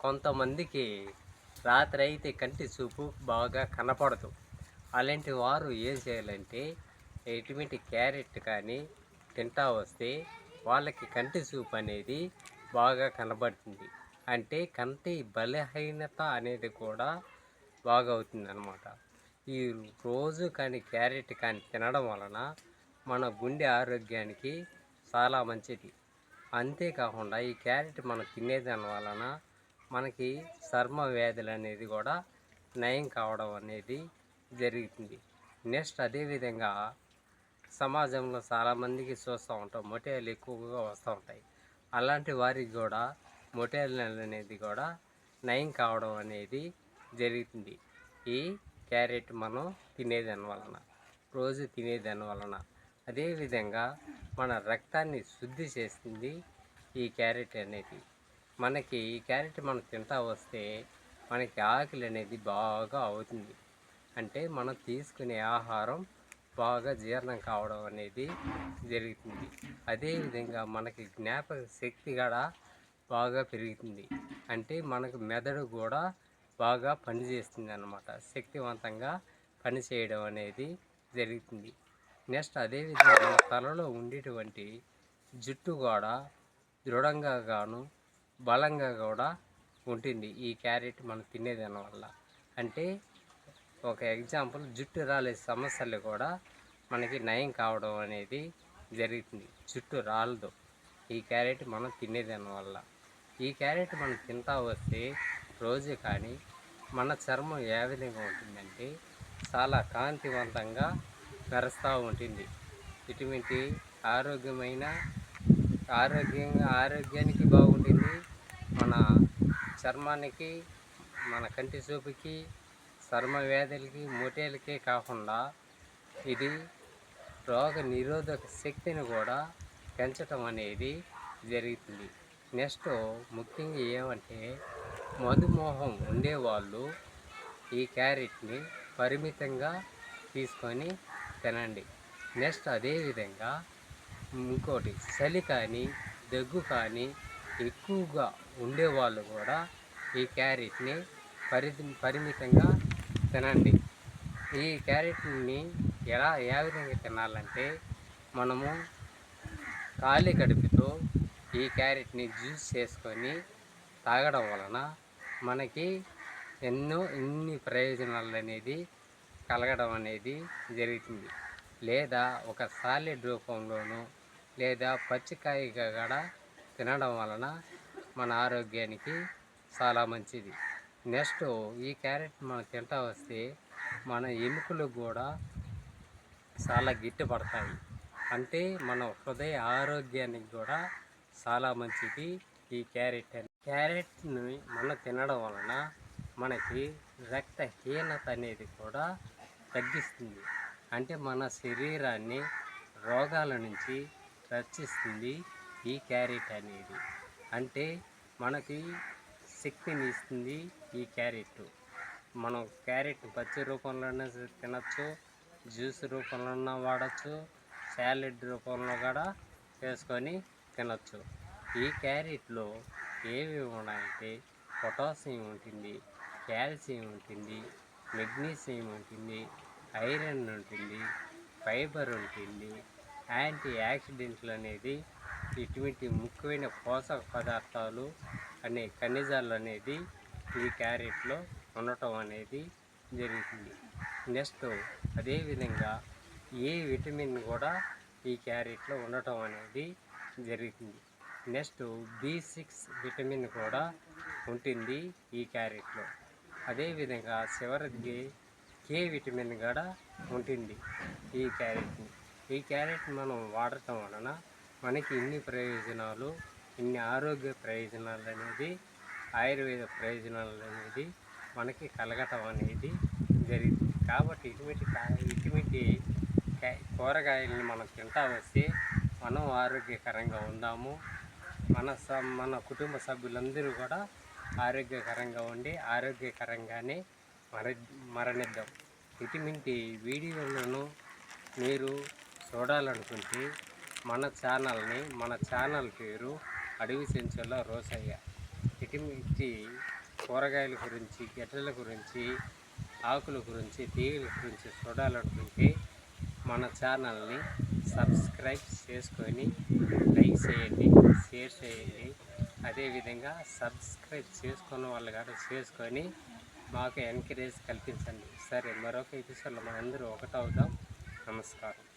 కొంతమందికి రాత్రి అయితే కంటి చూపు బాగా కనపడదు. అలాంటి వారు ఏం చేయాలంటే ఎటువంటి క్యారెట్ కానీ తింటా వస్తే వాళ్ళకి కంటి చూపు అనేది బాగా కనబడుతుంది. అంటే కంటి బలహీనత అనేది కూడా బాగా అవుతుంది అనమాట ఈ రోజు కానీ క్యారెట్ కానీ తినడం వలన మన గుండె ఆరోగ్యానికి చాలా మంచిది. అంతేకాకుండా ఈ క్యారెట్ మనం తినేదాని వలన మనకి చర్మ వ్యాధులు అనేది కూడా నయం కావడం అనేది జరుగుతుంది నెక్స్ట్ అదేవిధంగా సమాజంలో చాలామందికి చూస్తూ ఉంటాం మొటియాలు ఎక్కువగా వస్తూ ఉంటాయి. అలాంటి వారికి కూడా మొటియాలు అనేది కూడా నయం కావడం అనేది జరుగుతుంది ఈ క్యారెట్ మనం తినేదాని వలన రోజు తినేదాని వలన. అదేవిధంగా మన రక్తాన్ని శుద్ధి చేస్తుంది ఈ క్యారెట్ అనేది. మనకి ఈ క్యారెట్ మనం తింటా వస్తే మనకి ఆకలి అనేది బాగా అవుతుంది. అంటే మనం తీసుకునే ఆహారం బాగా జీర్ణం కావడం అనేది జరుగుతుంది. అదేవిధంగా మనకి జ్ఞాపక శక్తి కూడా బాగా పెరుగుతుంది. అంటే మనకు మెదడు కూడా బాగా పనిచేస్తుంది అన్నమాట శక్తివంతంగా పనిచేయడం అనేది జరుగుతుంది. నెక్స్ట్ అదేవిధంగా మన తలలో ఉండేటువంటి జుట్టు కూడా దృఢంగా గాను బలంగా కూడా ఉంటుంది ఈ క్యారెట్ మనం తినేదాని వల్ల అంటే ఒక ఎగ్జాంపుల్ జుట్టు రాలే సమస్యలు కూడా మనకి నయం కావడం అనేది జరుగుతుంది. జుట్టు రాలదు. ఈ క్యారెట్ మనం తినేదాని వల్ల ఈ క్యారెట్ మనం తింటా వస్తే రోజు కానీ మన చర్మం ఏ విధంగా ఉంటుందంటే చాలా కాంతివంతంగా మెరుస్తూ ఉంటుంది. ఇటువంటి ఆరోగ్యమైన ఆరోగ్యంగా ఆరోగ్యానికి బాగుంటుంది. మన చర్మానికి మన కంటి చూపుకి చర్మ వ్యాధులకి మొటియాలకే కాకుండా ఇది రోగ నిరోధక శక్తిని కూడా పెంచటం అనేది జరుగుతుంది. నెక్స్ట్ ముఖ్యంగా ఏమంటే మధుమోహం ఉండేవాళ్ళు ఈ క్యారెట్ని పరిమితంగా తీసుకొని తినండి. నెక్స్ట్ అదేవిధంగా ఇంకోటి చలి కానీ దగ్గు కానీ ఎక్కువగా ఉండేవాళ్ళు కూడా ఈ క్యారెట్ని పరి పరిమితంగా తినండి. ఈ క్యారెట్ని ఎలా ఏ విధంగా తినాలంటే మనము ఖాళీ కడుపుతో ఈ క్యారెట్ని జ్యూస్ చేసుకొని తాగడం వలన మనకి ఎన్నో ఇన్ని ప్రయోజనాలు అనేది కలగడం అనేది జరుగుతుంది. లేదా ఒక సాలిడ్ రూపంలోనూ లేదా పచ్చికాయగా కూడా తినడం వలన మన ఆరోగ్యానికి చాలా మంచిది. నెక్స్ట్ ఈ క్యారెట్ మనం తింటా వస్తే మన ఎముకలు కూడా చాలా గిట్టుపడతాయి. అంటే మన హృదయ ఆరోగ్యానికి కూడా చాలా మంచిది ఈ క్యారెట్ అని. క్యారెట్ని మనం తినడం వలన మనకి రక్తహీనత అనేది కూడా తగ్గిస్తుంది. అంటే మన శరీరాన్ని రోగాల నుంచి రక్షిస్తుంది. ఈ క్యారెట్ అనేది. అంటే మనకి శక్తిని ఇస్తుంది ఈ క్యారెట్. మనం క్యారెట్ పచ్చి రూపంలోనే తినచ్చు జ్యూస్ రూపంలో వాడచ్చు సాలెడ్ రూపంలో కూడా వేసుకొని తినచ్చు. ఈ క్యారెట్లో ఏవి ఉన్నాయంటే పొటాషియం ఉంటుంది కాల్షియం ఉంటుంది మెగ్నీషియం ఉంటుంది ఐరన్ ఉంటుంది ఫైబర్ ఉంటుంది యాంటీ యాక్సిడెంట్లు అనేది ఇటువంటి ముఖ్యమైన పోషక పదార్థాలు అనే ఖనిజాలు అనేది ఈ క్యారెట్లో ఉండటం అనేది జరుగుతుంది. నెక్స్ట్ అదేవిధంగా ఏ విటమిన్ కూడా ఈ క్యారెట్లో ఉండటం అనేది జరుగుతుంది. నెక్స్ట్ బి సిక్స్ విటమిన్ కూడా ఉంటుంది ఈ క్యారెట్లో. అదేవిధంగా చివరికి కే విటమిన్ కూడా ఉంటుంది ఈ క్యారెట్ని. ఈ క్యారెట్ మనం వాడటం వలన మనకి ఇన్ని ప్రయోజనాలు ఇన్ని ఆరోగ్య ప్రయోజనాలు అనేది ఆయుర్వేద ప్రయోజనాలు అనేది మనకి కలగటం అనేది జరిగింది. కాబట్టి ఇటువంటి ఇటువంటి కూరగాయలను మనం తింటా వస్తే మనం ఆరోగ్యకరంగా ఉందాము. మన స మన కుటుంబ సభ్యులందరూ కూడా ఆరోగ్యకరంగా ఉండి ఆరోగ్యకరంగానే మర మరణిద్దాం. ఇటువంటి వీడియోలను మీరు చూడాలనుకుంటే మన ఛానల్ని మన ఛానల్ పేరు అడవి చెంచుల రోసయ్య. ఇటువంటి కూరగాయల గురించి గడ్డల గురించి ఆకుల గురించి తీగల గురించి చూడాలనుకుంటే మన ఛానల్ని సబ్స్క్రైబ్ చేసుకొని లైక్ చేయండి షేర్ చేయండి. అదేవిధంగా సబ్స్క్రైబ్ చేసుకున్న వాళ్ళు కూడా చేసుకొని మాకు ఎంకరేజ్ కల్పించండి. సరే మరొక ఎపిసోడ్లో మనందరూ ఒకటవుదాం. నమస్కారం.